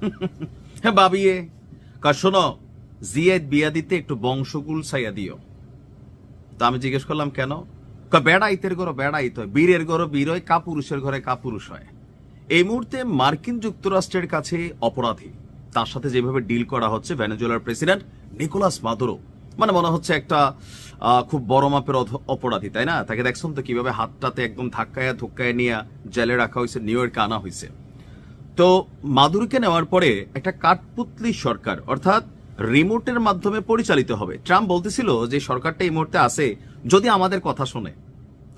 হ্যাঁ বাবিয়ে কা শোনো জিয়াদ বিয়া দিতে একটু বংশকুল সাইয়া দিও। তা আমি জিজ্ঞেস করলাম, কেন? বেড়াইতের ঘরে বেড়াইতে হয়, বীরের ঘরে বীর হয়, কাপুরুষের ঘরে কাপুরুষ হয়। এই মুহূর্তে মার্কিন যুক্তরাষ্ট্রের কাছে অপরাধী। তার সাথে যেভাবে ডিল করা হচ্ছে, ভেনেজুয়েলার প্রেসিডেন্ট নিকোলাস মাদুরো। মানে মনে হচ্ছে একটা খুব বড় মাপের অপরাধী, তাই না? তাকে দেখছেন তো কীভাবে হাতটাতে একদম ধাক্কায় ধুক্কায় নিয়ে জেলে রাখা হয়েছে, নিউ ইয়র্কে আনা হয়েছে। তো মাদুরকে নেওয়ার পরে একটা কাঠপুতলি সরকার, অর্থাৎ রিমোটের মাধ্যমে পরিচালিত হবে। ট্রাম্প বলতেছিল যে সরকারটা এই মুহূর্তে আছে, যদি আমাদের কথা শোনে,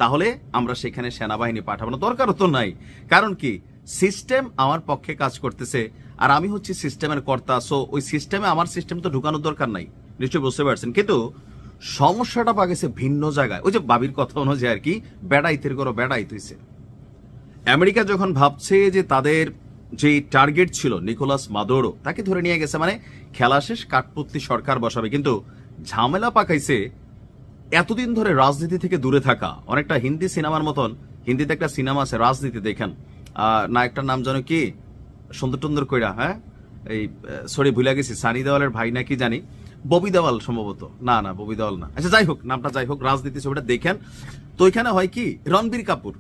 তাহলে আমরা সেখানে সেনাবাহিনী পাঠাবো। দরকার তো নাই। কারণ কি? সিস্টেম আমার পক্ষে কাজ করতেছে, আর আমি হচ্ছি সিস্টেমের কর্তা, সো ওই সিস্টেমে আমার সিস্টেম তো ঢুকানোর দরকার নাই। নিশ্চয়ই বুঝতে পারছেন। কিন্তু সমস্যাটা পাগেছে ভিন্ন জায়গায়। ওই যে বাবির কথা অনুযায়ী আর কি, বেড়াইতের করো বেড়াইতেছে। আমেরিকা যখন ভাবছে যে তাদের যে টার্গেট ছিল নিকোলাস মাদোরো তাকে ধরে নিয়ে গেছে মানে খেলা শেষ, কাঠপুতলি সরকার বসাবে। কিন্তু ঝামেলা পাকাইছে এতদিন ধরে রাজনীতি থেকে দূরে থাকা। অনেকটা হিন্দি সিনেমার মতন, হিন্দিতে একটা সিনেমা আছে, রাজনীতি দেখেন। নায়কটার নাম যেন কি? সুন্দর টুন্দর কইরা হ্যাঁ? এই সরি ভুলে গেছি। সানি দেওয়ালের ভাই নাকি জানি? ববি দেওয়াল সম্ভবত। না না, ববি দেওয়াল না। আচ্ছা যাই হোক, নামটা যাই হোক, রাজনীতি ছবিটা দেখেন। তো ওইখানে হয় কি? রণবীর কাপুর।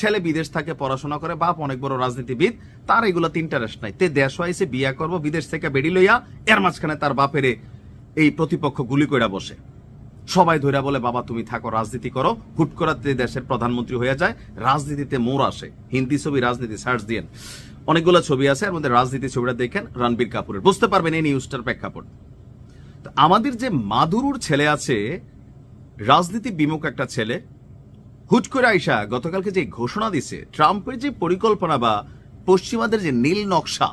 ছেলে বিদেশ থাকে, পড়াশোনা করে, বাপ অনেক বড় রাজনীতিবিদ, তার এগুলো ইন্টারেস্ট নাই। তে দেশ হয়েছে, বিয়া করব, বিদেশ থেকে বেড়ি লইয়া এর মাঝখানে তার বাপেরে এই প্রতিপক্ষ গুলি কইরা বসে। সবাই ধইরা বলে, বাবা, তুমি থাকো, রাজনীতি করো। হুট করাতে দেশের প্রধানমন্ত্রী হয়ে যায়, রাজনীতিতে মোড় আসে। হিন্দি ছবি, রাজনীতি, সার্চ দিয়েন। অনেকগুলো ছবি আছে, এর মধ্যে রাজনীতি ছবিটা দেখেন, রণবীর কাপুরের। বুঝতে পারবেন এই নিউজটার প্রেক্ষাপট। আমাদের যে মাদুরুর ছেলে আছে, রাজনীতি বিমুখ একটা ছেলে হুট করে আইসা গতকালকে যে ঘোষণা দিছে, ট্রাম্পের যে পরিকল্পনা বা পশ্চিমাদের যে নীল নকশা,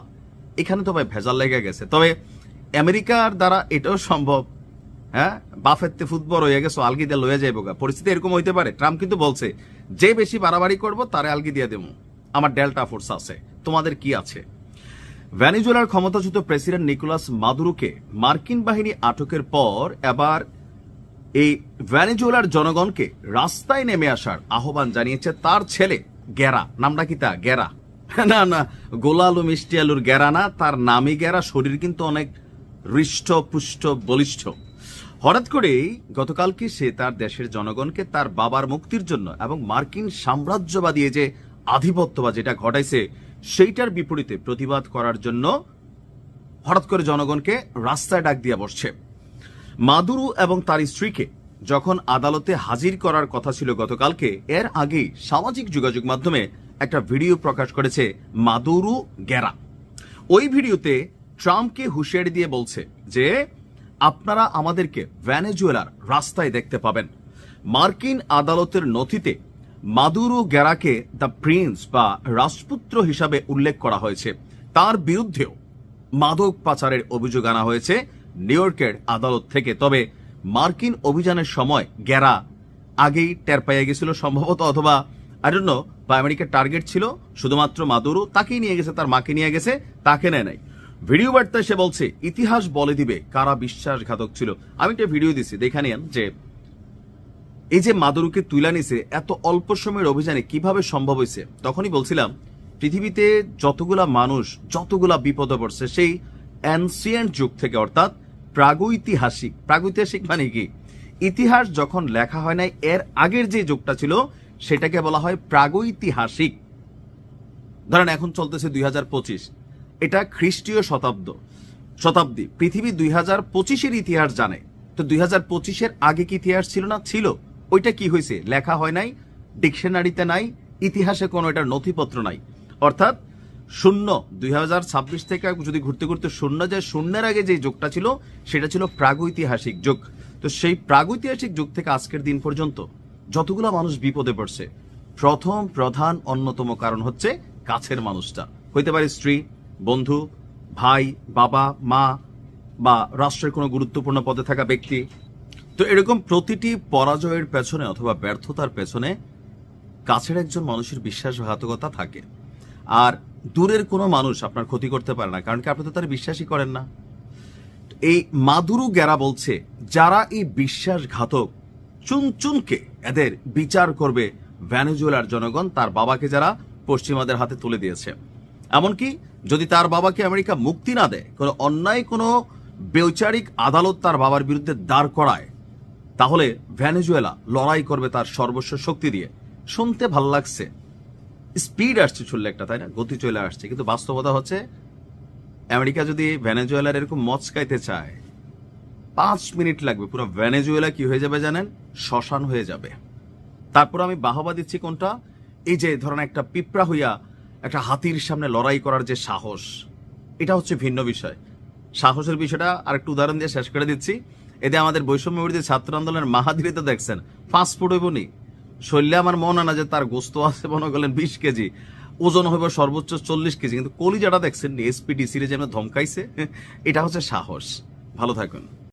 এখানে তো ভাই ভেজাল লেগে গেছে। তবে আমেরিকার দ্বারা এটাও সম্ভব হ্যাঁ? বাফেতে ফুটবল হয়ে গেছে আলগি দিয়ে লয়ে যাইব গা। পরিস্থিতি এরকম হইতে পারে। ট্রাম্প কিন্তু বলছে, যে বেশি বাড়াবাড়ি করব, তারে আলগি দিয়ে দেবো। আমার ডেল্টা ফোর্স আছে। তোমাদের কি আছে? ভ্যানিজুয়েলার ক্ষমতাচ্যুত প্রেসিডেন্ট নিকোলাস মাদুরোকে মার্কিন বাহিনী আটকের পর এবার এই ভ্যানেজুয়েলার জনগণকে রাস্তায় নেমে আসার আহ্বান জানিয়েছে তার ছেলে গেরা নামটা কি তা? গেরা না না গোলা আলু মিষ্টি আলুর গেরা না, তার নামই গেরা শরীর কিন্তু অনেক হৃষ্ট, পুষ্ট, বলিষ্ঠ। হঠাৎ করেই গতকালকে সে তার দেশের জনগণকে তার বাবার মুক্তির জন্য এবং মার্কিন সাম্রাজ্যবাদী যে আধিপত্য বা যেটা ঘটাইছে, সেইটার বিপরীতে প্রতিবাদ করার জন্য হঠাৎ করে জনগণকে রাস্তায় ডাক দিয়ে বসছে। মাদুরু এবং তার স্ত্রীকে যখন আদালতে হাজির করার কথা ছিল গতকালকে, এর আগেই সামাজিক যোগাযোগ মাধ্যমে একটা ভিডিও প্রকাশ করেছে মাদুরু গেরা। ওই ভিডিওতে ট্রাম্পকে হুঁশিয়ারি দিয়ে বলছে যে, আপনারা আমাদেরকে ভ্যানেজুয়েলার রাস্তায় দেখতে পাবেন। মার্কিন আদালতের নথিতে মাদুরু গেরাকে দ্য প্রিন্স বা রাজপুত্র হিসাবে উল্লেখ করা হয়েছে। তার বিরুদ্ধেও মাদক পাচারের অভিযোগ আনা হয়েছে। নিউ ইয়র্কের আদালত থেকে। তবে মার্কিন অভিযানের সময় গেরা আগেই টের পাইয়া গেছিল সম্ভবত, অথবা আরন্য বা আমেরিকার টার্গেট ছিল শুধুমাত্র মাদুরু তাকেই নিয়ে গেছে, তার মাকে নিয়ে গেছে, তাকে নেয় নাই। ভিডিও বার্তায় সে বলছে, ইতিহাস বলে দিবে কারা বিশ্বাসঘাতক ছিল। আমি একটা ভিডিও দিছি, দেখে নিন যে, এই যে মাদুরুকে তুলে নিছে, এত অল্প সময়ের অভিযানে কীভাবে সম্ভব হয়েছে তখনই বলছিলাম, পৃথিবীতে যতগুলা মানুষ, যতগুলা বিপদে পড়ছে, সেই অ্যানসিয়েন্ট যুগ থেকে অর্থাৎ প্রাগৈতিহাসিক। প্রাগৈতিহাসিক মানে কি? ইতিহাস যখন লেখা হয় নাই, এর আগের যে যুগটা ছিল, সেটাকে বলা হয় প্রাগৈতিহাসিক। ধরেন এখন চলতেছে দুই এটা খ্রিস্টীয় শতাব্দ, শতাব্দী। পৃথিবী দুই হাজার পঁচিশের ইতিহাস জানে। তো দুই হাজার পঁচিশের আগে কি ইতিহাস ছিল না? ছিল। ওইটা কি হয়েছে? লেখা হয় নাই, ডিকশনারিতে নাই, ইতিহাসে কোনো এটার নথিপত্র নাই। অর্থাৎ শূন্য। দুই থেকে যদি ঘুরতে ঘুরতে শূন্য যে শূন্যের আগে যে যুগটা ছিল, সেটা ছিল প্রাগৈতিহাসিক যুগ। তো সেই প্রাগৈতিহাসিক যুগ থেকে আজকের দিন পর্যন্ত যতগুলো মানুষ বিপদে পড়ছে, প্রথম প্রধান অন্যতম কারণ হচ্ছে কাছের মানুষটা। হইতে পারে স্ত্রী, বন্ধু, ভাই, বাবা, মা, বা রাষ্ট্রের কোনো গুরুত্বপূর্ণ পদে থাকা ব্যক্তি। তো এরকম প্রতিটি পরাজয়ের পেছনে অথবা ব্যর্থতার পেছনে কাছের একজন মানুষের বিশ্বাসঘাতকতা থাকে। আর দূরের কোনো মানুষ আপনার ক্ষতি করতে পারে না, কারণ কি আপনি তো তার বিশ্বাসই করেন না। এই মাদুরু গেরা বলছে, যারা এই বিশ্বাসঘাতক চুনচুনকে এদের বিচার করবে ভ্যানেজুয়েলার জনগণ, তার বাবাকে যারা পশ্চিমাদের হাতে তুলে দিয়েছে। এমনকি যদি তার বাবাকে আমেরিকা মুক্তি না দেয়, কোনো অন্যায়, কোনো বেউচারিক আদালত তার বাবার বিরুদ্ধে দাঁড় করায়, তাহলে ভ্যানেজুয়েলা লড়াই করবে তার সর্বস্ব শক্তি দিয়ে। শুনতে ভালো লাগছে। স্পিড আসছে চললে একটা, তাই না? গতি চলে আসছে। কিন্তু বাস্তবতা হচ্ছে, আমেরিকা যদি ভ্যানেজুয়েলার এরকম মচকাইতে চায়, পাঁচ মিনিট লাগবে। পুরো ভ্যানেজুয়েলা কি হয়ে যাবে জানেন? শ্মশান হয়ে যাবে। তারপর আমি বাহবা দিচ্ছি কোনটা? এই যে, ধরেন একটা পিঁপড়া হইয়া একটা হাতির সামনে লড়াই করার যে সাহস, এটা হচ্ছে ভিন্ন বিষয়। সাহসের বিষয়টা আরেকটু উদাহরণ দিয়ে শেষ করে দিচ্ছি। এতে আমাদের বৈষম্য ছাত্র আন্দোলনের মাহাদিরে তো দেখছেন ফাস্ট ফুড হইব শৈলে আমার মনে না যে তার গোস্ত আছে, মনে করলেন বিশ কেজি। ওজন হবে সর্বোচ্চ চল্লিশ কেজি। কিন্তু কলিজাটা দেখছেন এসপিডিসি রে যেন ধমকাইছে। এটা হচ্ছে সাহস। ভালো থাকুন।